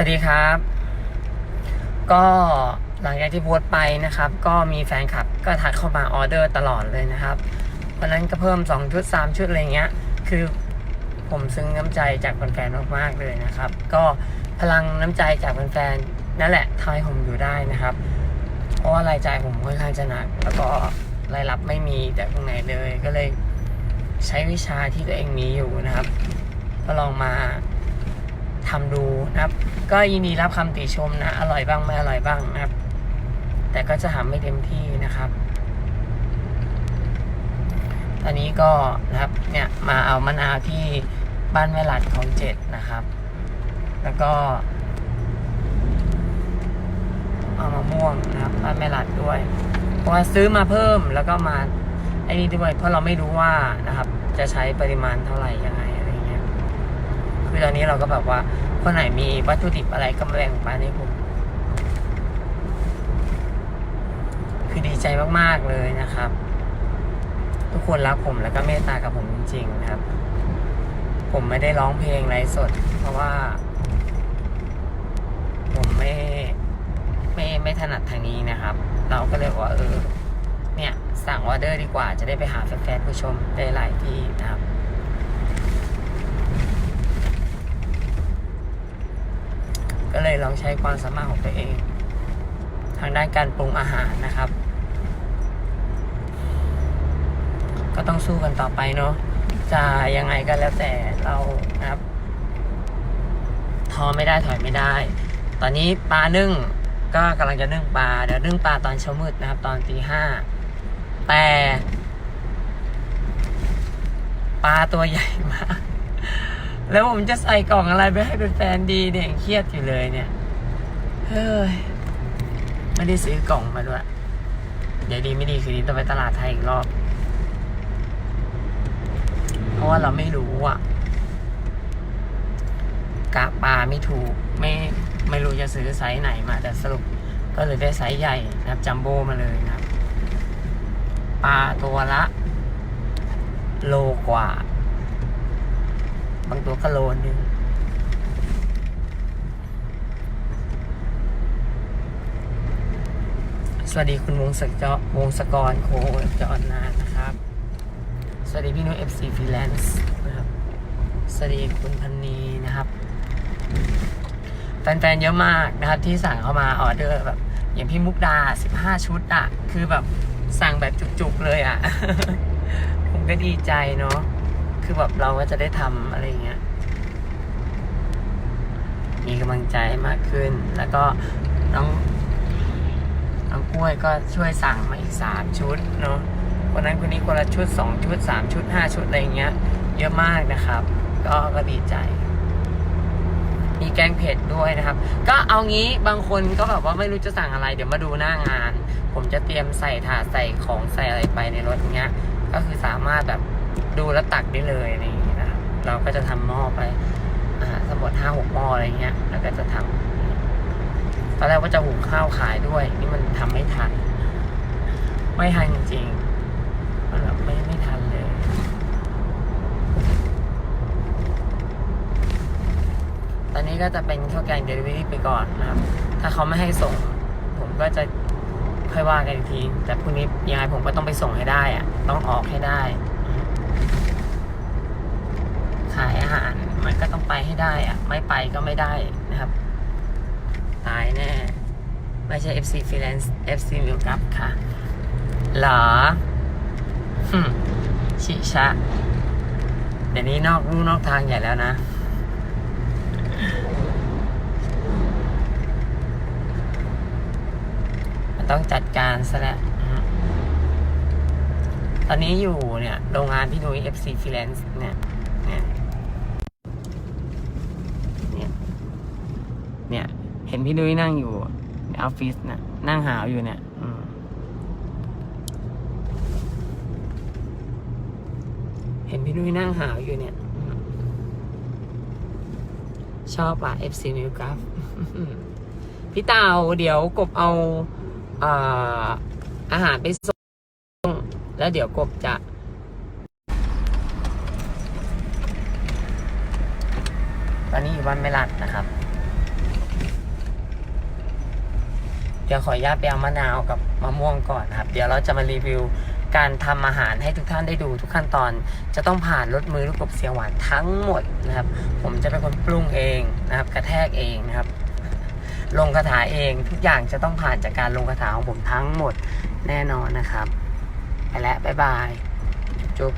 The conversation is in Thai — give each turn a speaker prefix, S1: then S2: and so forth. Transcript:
S1: วัสดีครับ ก็หลังจากที่โพสต์ไปนะครับ ก็มีแฟนคลับก็ทักเข้ามาออเดอร์ตลอดเลยนะครับวันนั้นก็เพิ่ม 2 ชุด 3 ชุดอะไรเงี้ย คือผมซึ้งน้ำใจจากแฟนๆมากๆเลยนะครับ ก็พลังน้ำใจจากแฟนๆนั่นแหละทำให้ผมอยู่ได้นะครับ เพราะว่ารายจ่ายผมค่อนข้างจะหนัก แล้วก็รายรับไม่มีแต่ตรงไหนเลยก็เลยใช้วิชาที่ตัวเองมีอยู่นะครับ ก็ลองมา ทำดูนะครับ ก็ยินดีรับคำติชมนะ อร่อยบ้างไม่อร่อยบ้างนะครับ แต่ก็จะทำไม่เต็มที่นะครับ ตอนนี้ก็นะครับเนี่ยมาเอามะนาวที่บ้านแม่หลัดของเจ็ดนะครับ แล้วก็ เอามะม่วงนะครับบ้านแม่หลัดด้วย เพราะว่าซื้อมาเพิ่มแล้วก็มาไอ้นี่ด้วยเพราะเราไม่รู้ว่านะครับ จะใช้ปริมาณเท่าไหร่ยังไง คือตอนนี้เราก็แบบว่าคนไหนมีวัตถุดิบอะไรก็มาแบ่งปันให้ผมคือดีใจมากๆเลยนะครับ ทุกคนรักผมแล้วก็เมตตากับผมจริงๆนะครับ ผมไม่ได้ร้องเพลงไลฟ์สด เพราะว่า ผมไม่ไม่ไม่ถนัดทางนี้นะครับ เราก็เลยว่าเออเนี่ยสั่งออเดอร์ดีกว่าจะได้ไปหาแฟนๆผู้ชมได้หลายที่นะครับ ก็เลองใช้ความสามารถของตัวเอง ทางด้านการปรุงอาหารนะครับ ก็ต้องสู้กันต่อไปเนาะจะยังไงก็แล้วแต่เรานะครับท้อไม่ได้ถอยไม่ได้ ตอนนี้ปลานึ่งก็กำลังจะนึ่งปลาเดี๋ยวนึ่งปลาตอนเช้ามืดนะครับ ตอนตีห้าแต่ปลาตัวใหญ่มาก แล้วผมจะใส่กล่องอะไรไปให้เป็นแฟนดีเนี่ยเครียดอยู่เลยเนี่ยเฮ้ยไม่ได้ซื้อกล่องมาด้วยเดี๋ยวดีไม่ดีคืนนี้ต้องไปตลาดไทยอีกรอบ เพราะว่าเราไม่รู้อะกะปลาไม่ถูกไม่ไม่รู้จะซื้อไซส์ไหนมา แต่สรุปก็เลยได้ไซส์ใหญ่นะครับจัมโบ้มาเลยนะครับ ปลาตัวละ โลกว่า บางตัวก็โลนึงสวัสดีคุณวงศกรวงศกรโคจรนานนะครับ สวัสดีพี่นุ้ยเอฟซีฟรีแลนซ์นะครับ สวัสดีคุณพันนีนะครับ แฟนๆเยอะมากนะครับที่สั่งเข้ามาออเดอร์แบบ อย่างพี่มุกดา 15 ชุดอะคือแบบสั่งแบบจุกๆเลยอะผมก็ดีใจเนาะ คือแบบเราก็จะได้ทำอะไรเงี้ย มีกำลังใจมากขึ้น แล้วก็น้องน้องกล้วยก็ช่วยสั่งมาอีกสามชุดเนาะคนนั้นคนนี้คนละชุดสองชุดสามชุดห้าชุดอะไรเงี้ย เยอะมากนะครับ ก็ก็ดีใจ มีแกงเผ็ดด้วยนะครับ ก็เอางี้บางคนก็แบบว่าไม่รู้จะสั่งอะไร เดี๋ยวมาดูหน้างาน ผมจะเตรียมใส่ถาดใส่ของใส่อะไรไปในรถเงี้ย ก็คือสามารถแบบ ดูแล้วตักได้เลยอะไรอย่างเงี้ยนะครับเราก็จะทำหม้อไปอสมมติห้าหกหม้ออะไรเงี้ย แล้วก็จะทำตอนแรกว่าจะหุงข้าวขายด้วย นี่มันทำไม่ทัน ไม่ทันจริงๆมันแบบไม่ไม่ทันเลยตอนนี้ก็จะเป็นข้าวแกงเดลิเวอรี่ไปก่อนนะครับ ถ้าเขาไม่ให้ส่ง ผมก็จะค่อยว่ากันอีกที แต่พรุ่งนี้ยังไงผมก็ต้องไปส่งให้ได้อะต้องออกให้ได้ ขายอาหาร มันก็ต้องไปให้ได้อะไม่ไปก็ไม่ได้นะครับ ตายแน่ ไม่ใช่ FC Freelance FC มิวกับค่ะ เหรอหึชิชะ เดี๋ยวนี้นอกลู่นอกทางใหญ่แล้วนะ มันต้องจัดการซะแล้วตอนนี้อยู่เนี่ย โรงงานพี่นุ้ย FC Freelance เนี่ยเนี่ย เนี่ย เห็นพี่นุ้ยนั่งอยู่ในออฟฟิศน่ะนั่งหาวอยู่เนี่ยอืเห็นพี่นุ้ยนั่งหาวอยู่เนี่ย ชอบอะ FC m i l g r a p พี่เตาเดี๋ยวกบเอาอาอาหารไปส่ง แล้วเดี๋ยวกบจะตอนนี้อยู่บ้านไม่รัดนะครับ เดี๋ยวขออนุญาตไปเอามะนาวกับมะม่วงก่อนนะครับ เดี๋ยวเราจะมารีวิวการทำอาหารให้ทุกท่านได้ดูทุกขั้นตอน จะต้องผ่านรสมือลูกกบเสียหวานทั้งหมดนะครับ ผมจะเป็นคนปรุงเองนะครับ กระแทกเองนะครับ ลงคาถาเองทุกอย่างจะต้องผ่านจากการลงคาถาของผมทั้งหมดแน่นอนนะครับ ไปแล้วบ๊ายบายจุ๊บ